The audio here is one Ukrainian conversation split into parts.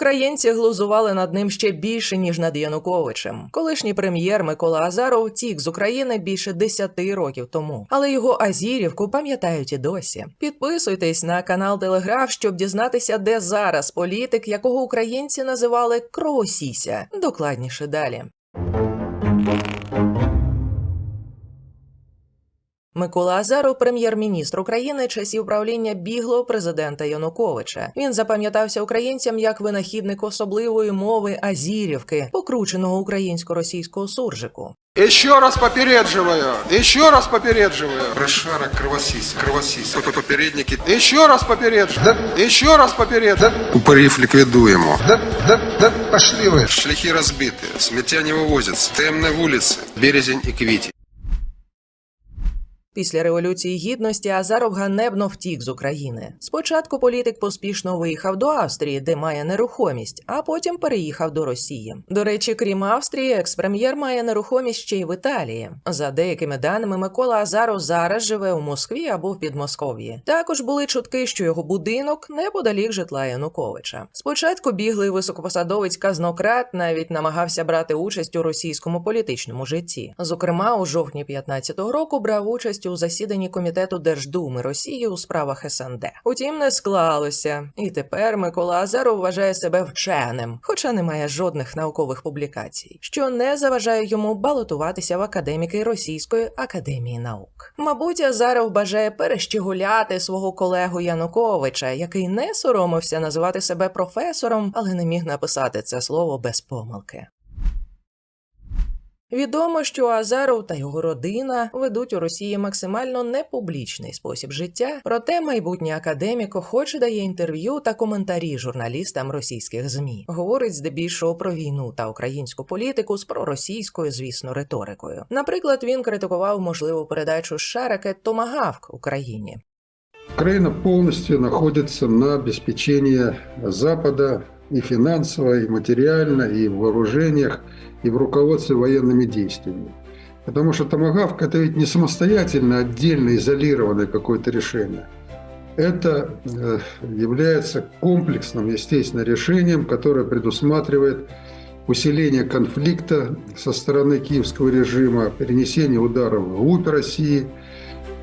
Українці глузували над ним ще більше ніж над Януковичем. Колишній прем'єр Микола Азаров тік з України більше 10 років тому, але його Азірівку пам'ятають і досі. Підписуйтесь на канал Телеграф, щоб дізнатися, де зараз політик, якого українці називали Кровосіся. Докладніше далі. Микола Азаров, прем'єр-міністр України часів правління біглого президента Януковича. Він запам'ятався українцям як винахідник особливої мови Азірівки, покрученого українсько-російського суржику. Еще раз попередживаю, еще раз попередживаю, Прошарок, кровосись, кровосись, попередники. еще раз попередживаю, еще раз попередживаю. Упорів ліквідуємо. Да, да, да, пошли вы. Шляхи розбиті, сміття не вивозяться, темні вулиці, березень і квіті. Після революції гідності Азаров ганебно втік з України. Спочатку політик поспішно виїхав до Австрії, де має нерухомість, а потім переїхав до Росії. До речі, крім Австрії, експрем'єр має нерухомість ще й в Італії. За деякими даними, Микола Азаров зараз живе у Москві або в Підмосков'ї. Також були чутки, що його будинок неподалік житла Януковича. Спочатку біглий високопосадовець казнократ навіть намагався брати участь у російському політичному житті. Зокрема, у жовтні 15-го року брав участь у засіданні комітету Держдуми Росії у справах СНД. Утім, не склалося, і тепер Микола Азаров вважає себе вченим, хоча не має жодних наукових публікацій, що не заважає йому балотуватися в академіки Російської академії наук. Мабуть, Азаров бажає перещегуляти свого колегу Януковича, який не соромився називати себе професором, але не міг написати це слово без помилки. Відомо, що Азаров та його родина ведуть у Росії максимально непублічний спосіб життя, проте майбутній академік охоче дає інтерв'ю та коментарі журналістам російських змі. Говорить здебільшого про війну та українську політику з проросійською, звісно, риторикою. Наприклад, він критикував можливу передачу США Томагавк Україні. Украина полностью находится на обеспечении Запада и финансово, и материально, и в вооружениях, и в руководстве военными действиями. Потому что Томагавк – это ведь не самостоятельно, отдельно изолированное какое-то решение. Это э, является комплексным, естественно, решением, которое предусматривает усиление конфликта со стороны киевского режима, перенесение ударов вглубь России,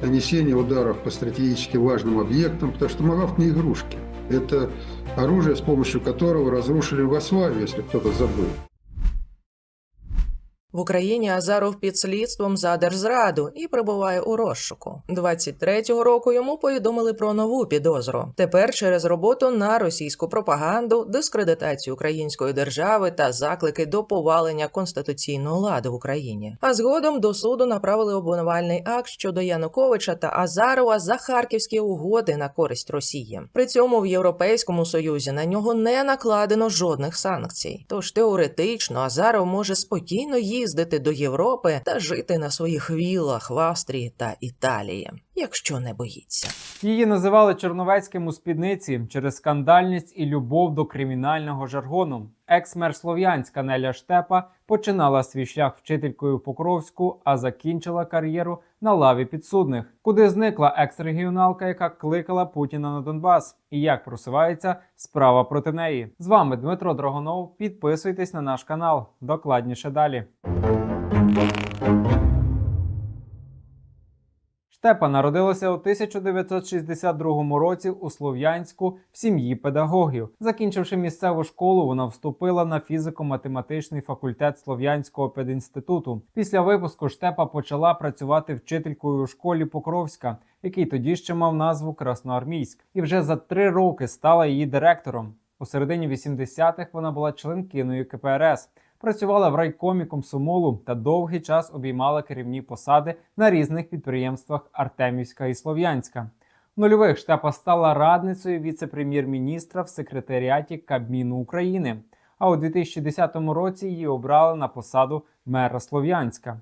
нанесение ударов по стратегически важным объектам, потому что Томагавк не игрушки. Это оружие, с помощью которого разрушили Югославию, если кто-то забыл. В Україні Азаров під слідством за держзраду і перебуває у розшуку. 23-го року йому повідомили про нову підозру. Тепер через роботу на російську пропаганду, дискредитацію української держави та заклики до повалення конституційного ладу в Україні. А згодом до суду направили обвинувальний акт щодо Януковича та Азарова за харківські угоди на користь Росії. При цьому в Європейському Союзі на нього не накладено жодних санкцій. Тож теоретично Азаров може спокійно їздити до Європи та жити на своїх вілах в Австрії та Італії, якщо не боїться. Її називали Чорновецьким у спідниці через скандальність і любов до кримінального жаргону. Екс-мер Слов'янська Неля Штепа починала свій шлях вчителькою в Покровську, а закінчила кар'єру на лаві підсудних, куди зникла екс-регіоналка, яка кликала Путіна на Донбас, і як просувається справа проти неї. З вами Дмитро Драгонов. Підписуйтесь на наш канал. Докладніше далі. Штепа народилася у 1962 році у Слов'янську в сім'ї педагогів. Закінчивши місцеву школу, вона вступила на фізико-математичний факультет Слов'янського педінституту. Після випуску Штепа почала працювати вчителькою у школі Покровська, який тоді ще мав назву Красноармійськ, і вже за три роки стала її директором. У середині 80-х вона була членкиною КПРС працювала в райкомі комсомолу та довгий час обіймала керівні посади на різних підприємствах Артемівська і Слов'янська. В нульових штепа стала радницею віце-прем'єр-міністра в секретаріаті Кабміну України. А у 2010 році її обрали на посаду мера Слов'янська.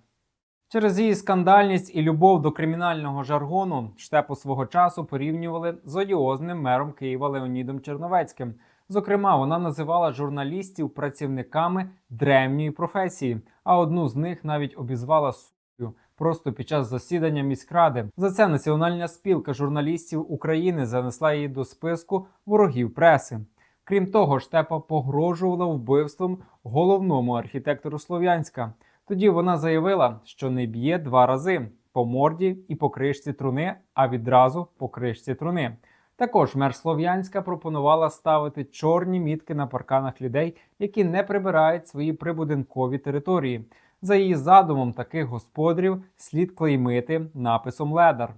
Через її скандальність і любов до кримінального жаргону штепу свого часу порівнювали з одіозним мером Києва Леонідом Черновецьким. Зокрема, вона називала журналістів працівниками древньої професії, а одну з них навіть обізвала сукою просто під час засідання міськради. За це Національна спілка журналістів України занесла її до списку ворогів преси. Крім того, Штепа погрожувала вбивством головному архітектору Слов'янська. Тоді вона заявила, що не б'є два рази по морді і по кришці труни, а відразу по кришці труни. Також мер Слов'янська пропонувала ставити чорні мітки на парканах людей, які не прибирають свої прибудинкові території. За її задумом, таких господарів слід клеймити написом ледар.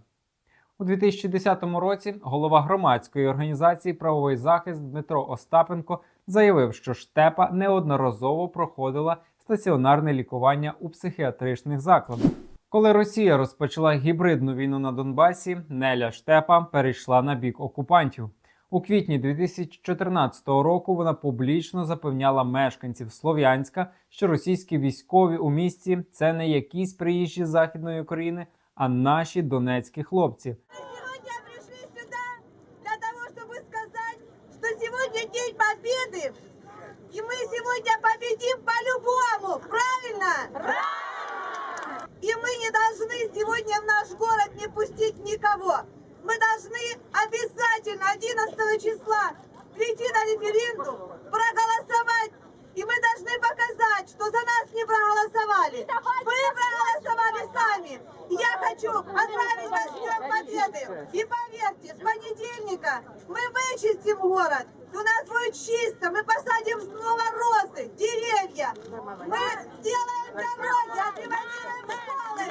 У 2010 році голова громадської організації Правовий захист Дмитро Остапенко заявив, що штепа неодноразово проходила стаціонарне лікування у психіатричних закладах. Коли Росія розпочала гібридну війну на Донбасі, Неля Штепа перейшла на бік окупантів. У квітні 2014 року вона публічно запевняла мешканців Слов'янська, що російські військові у місті це не якісь приїжджі з західної України, а наші донецькі хлопці. Сегодня пришли сюда для того, чтобы сказать, что сегодня День Победы, и мы сегодня победим по-любому, правильно? И мы не должны сегодня в наш город не пустить никого. Мы должны обязательно 11 числа прийти на референдум, проголосовать, и мы должны показать, что за нас не проголосовали. Мы проголосовали сами. Я хочу отправить вас с Днем Победы. И поверьте, с понедельника мы вычистим город. У нас будет чисто, мы посадим снова розы, деревья. Мы сделаем дороги, отремонтируем школы.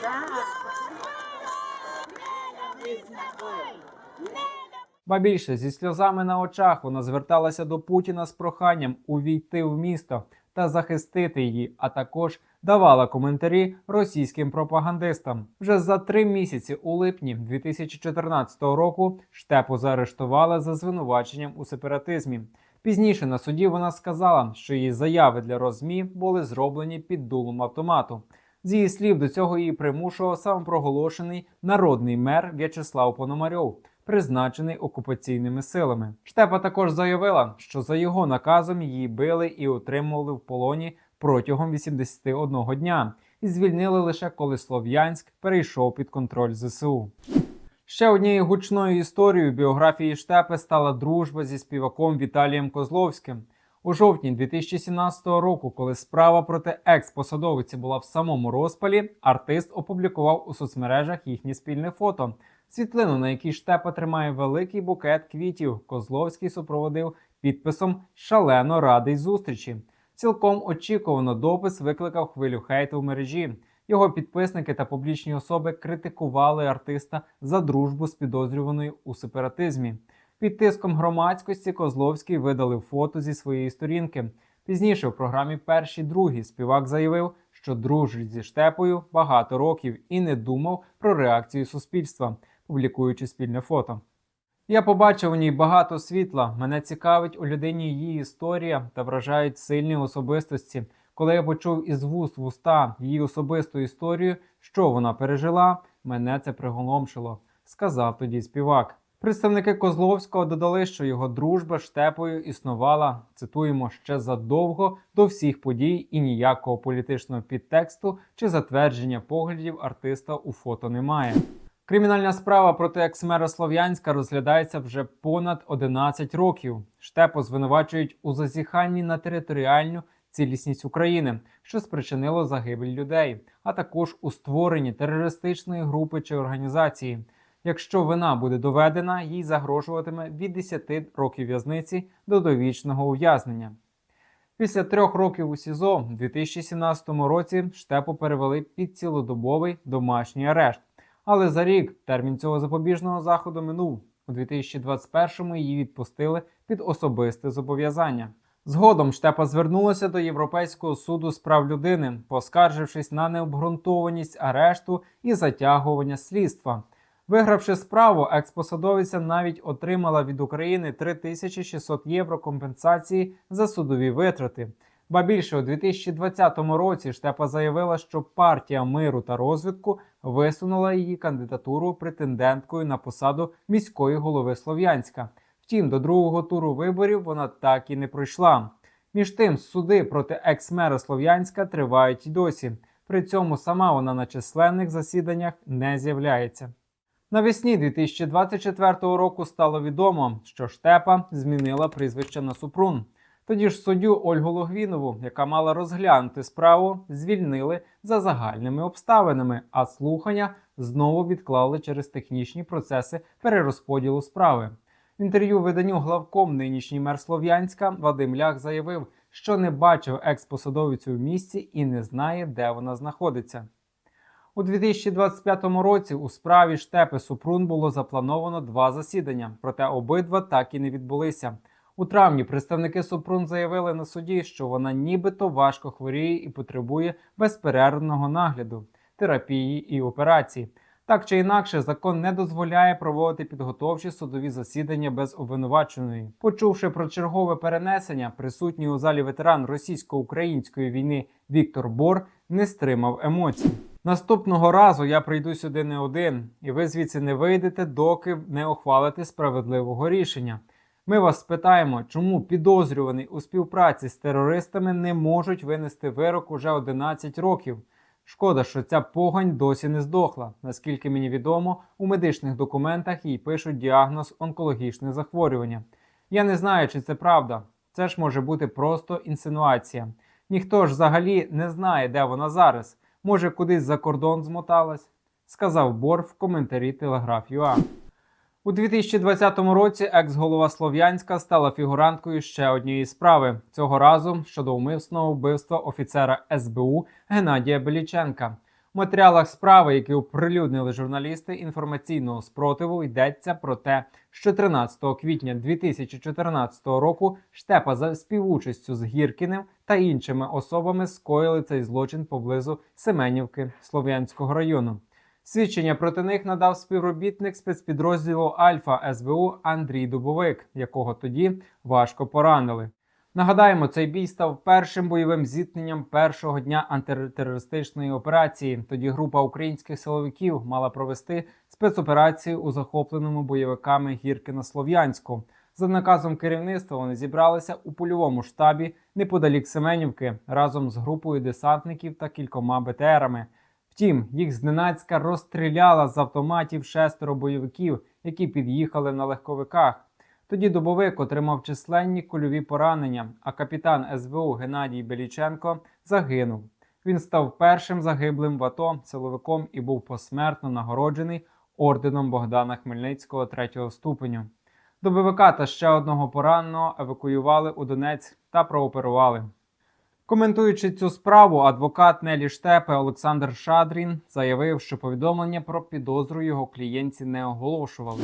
Ба більше зі сльозами на очах вона зверталася до Путіна з проханням увійти в місто та захистити її, а також давала коментарі російським пропагандистам. Вже за три місяці у липні 2014 року штепу заарештували за звинуваченням у сепаратизмі. Пізніше на суді вона сказала, що її заяви для розмі були зроблені під дулом автомату. З її слів до цього її примушував самопроголошений народний мер В'ячеслав Пономарьов, призначений окупаційними силами. Штепа також заявила, що за його наказом її били і утримували в полоні протягом 81 дня, і звільнили лише коли Слов'янськ перейшов під контроль ЗСУ. Ще однією гучною історією біографії Штепи стала дружба зі співаком Віталієм Козловським. У жовтні 2017 року, коли справа проти екс-посадовиці була в самому розпалі, артист опублікував у соцмережах їхнє спільне фото. Світлину, на якій Штепа тримає великий букет квітів, Козловський супроводив підписом Шалено радий зустрічі. Цілком очікувано допис викликав хвилю хейту в мережі. Його підписники та публічні особи критикували артиста за дружбу з підозрюваною у сепаратизмі. Під тиском громадськості Козловський видалив фото зі своєї сторінки. Пізніше в програмі Перші другі співак заявив, що дружить зі штепою багато років і не думав про реакцію суспільства, публікуючи спільне фото. Я побачив у ній багато світла. Мене цікавить у людині її історія та вражають сильні особистості. Коли я почув із вуст в уста її особисту історію, що вона пережила, мене це приголомшило, сказав тоді співак. Представники Козловського додали, що його дружба штепою існувала, цитуємо, ще задовго до всіх подій і ніякого політичного підтексту чи затвердження поглядів артиста у фото немає. Кримінальна справа проти екс-мера Слов'янська розглядається вже понад 11 років. Штепу звинувачують у зазіханні на територіальну цілісність України, що спричинило загибель людей, а також у створенні терористичної групи чи організації. Якщо вина буде доведена, їй загрожуватиме від 10 років в'язниці до довічного ув'язнення. Після трьох років у СІЗО в 2017 році штепу перевели під цілодобовий домашній арешт. Але за рік термін цього запобіжного заходу минув. У 2021-му її відпустили під особисте зобов'язання. Згодом штепа звернулася до Європейського суду з прав людини, поскаржившись на необґрунтованість арешту і затягування слідства. Вигравши справу, експосадовиця навіть отримала від України 3600 євро компенсації за судові витрати. Ба більше у 2020 році штепа заявила, що партія миру та розвитку висунула її кандидатуру претенденткою на посаду міської голови Слов'янська. Втім, до другого туру виборів вона так і не пройшла. Між тим, суди проти екс-мера Слов'янська тривають і досі. При цьому сама вона на численних засіданнях не з'являється. Навесні 2024 року стало відомо, що Штепа змінила прізвище на Супрун. Тоді ж суддю Ольгу Логвінову, яка мала розглянути справу, звільнили за загальними обставинами, а слухання знову відклали через технічні процеси перерозподілу справи. В інтерв'ю виданню главком нинішній мер Слов'янська Вадим Лях заявив, що не бачив експосадовицю в місті і не знає, де вона знаходиться. У 2025 році у справі Штепи Супрун було заплановано два засідання, проте обидва так і не відбулися. У травні представники Супрун заявили на суді, що вона нібито важко хворіє і потребує безперервного нагляду, терапії і операції. Так чи інакше, закон не дозволяє проводити підготовчі судові засідання без обвинуваченої. Почувши про чергове перенесення, присутній у залі ветеран російсько-української війни Віктор Бор не стримав емоцій. Наступного разу я прийду сюди не один, і ви звідси не вийдете, доки не ухвалите справедливого рішення. Ми вас спитаємо, чому підозрюваний у співпраці з терористами не можуть винести вирок уже 11 років. Шкода, що ця погань досі не здохла. Наскільки мені відомо, у медичних документах їй пишуть діагноз онкологічне захворювання. Я не знаю, чи це правда. Це ж може бути просто інсинуація. Ніхто ж взагалі не знає, де вона зараз. Може, кудись за кордон змоталась, сказав Бор в коментарі Телеграф.ua. У 2020 році екс-голова Слов'янська стала фігуранткою ще однієї справи цього разу щодо умисного вбивства офіцера СБУ Геннадія Беліченка. В матеріалах справи, які оприлюднили журналісти інформаційного спротиву, йдеться про те, що 13 квітня 2014 року Штепа за співучастю з Гіркіним та іншими особами скоїли цей злочин поблизу Семенівки Слов'янського району. Свідчення проти них надав співробітник спецпідрозділу Альфа СБУ Андрій Дубовик, якого тоді важко поранили. Нагадаємо, цей бій став першим бойовим зіткненням першого дня антитерористичної операції. Тоді група українських силовиків мала провести спецоперацію у захопленому бойовиками Гіркина Слов'янську. За наказом керівництва вони зібралися у польовому штабі неподалік Семенівки разом з групою десантників та кількома БТРами. Втім, їх зненацька розстріляла з автоматів шестеро бойовиків, які під'їхали на легковиках. Тоді добовик отримав численні кульові поранення, а капітан СБУ Геннадій Беліченко загинув. Він став першим загиблим в АТО силовиком і був посмертно нагороджений орденом Богдана Хмельницького третього ступеню. Добовика та ще одного пораненого евакуювали у Донецьк та прооперували. Коментуючи цю справу, адвокат Нелі Штепе Олександр Шадрін заявив, що повідомлення про підозру його клієнтці не оголошували.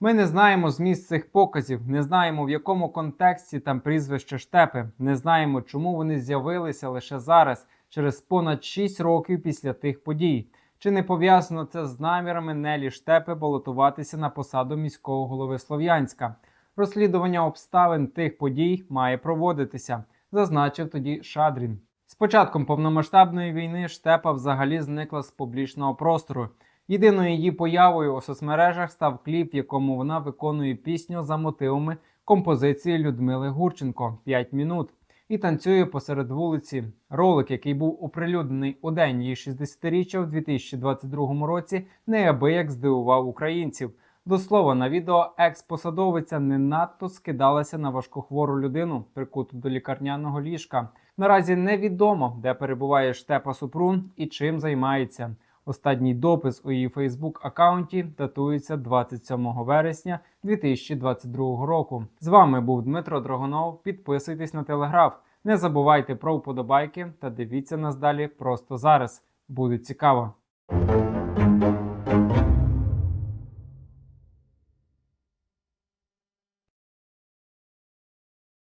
Ми не знаємо зміст цих показів, не знаємо в якому контексті там прізвище Штепи, не знаємо, чому вони з'явилися лише зараз, через понад 6 років після тих подій. Чи не пов'язано це з намірами Нелі Штепи балотуватися на посаду міського голови Слов'янська? Розслідування обставин тих подій має проводитися, зазначив тоді Шадрін. З початком повномасштабної війни Штепа взагалі зникла з публічного простору. Єдиною її появою у соцмережах став кліп, в якому вона виконує пісню за мотивами композиції Людмили Гурченко «5 минут і танцює посеред вулиці. Ролик, який був оприлюднений у день її 60-річчя у 2022 році, неабияк здивував українців. До слова, на відео екс-посадовиця не надто скидалася на важкохвору людину, прикуту до лікарняного ліжка. Наразі невідомо, де перебуває Штепа Супрун і чим займається. Останній допис у її Фейсбук аккаунті датується 27 вересня 2022 року. З вами був Дмитро Дрогонов. Підписуйтесь на телеграф. Не забувайте про вподобайки та дивіться нас далі просто зараз. Буде цікаво.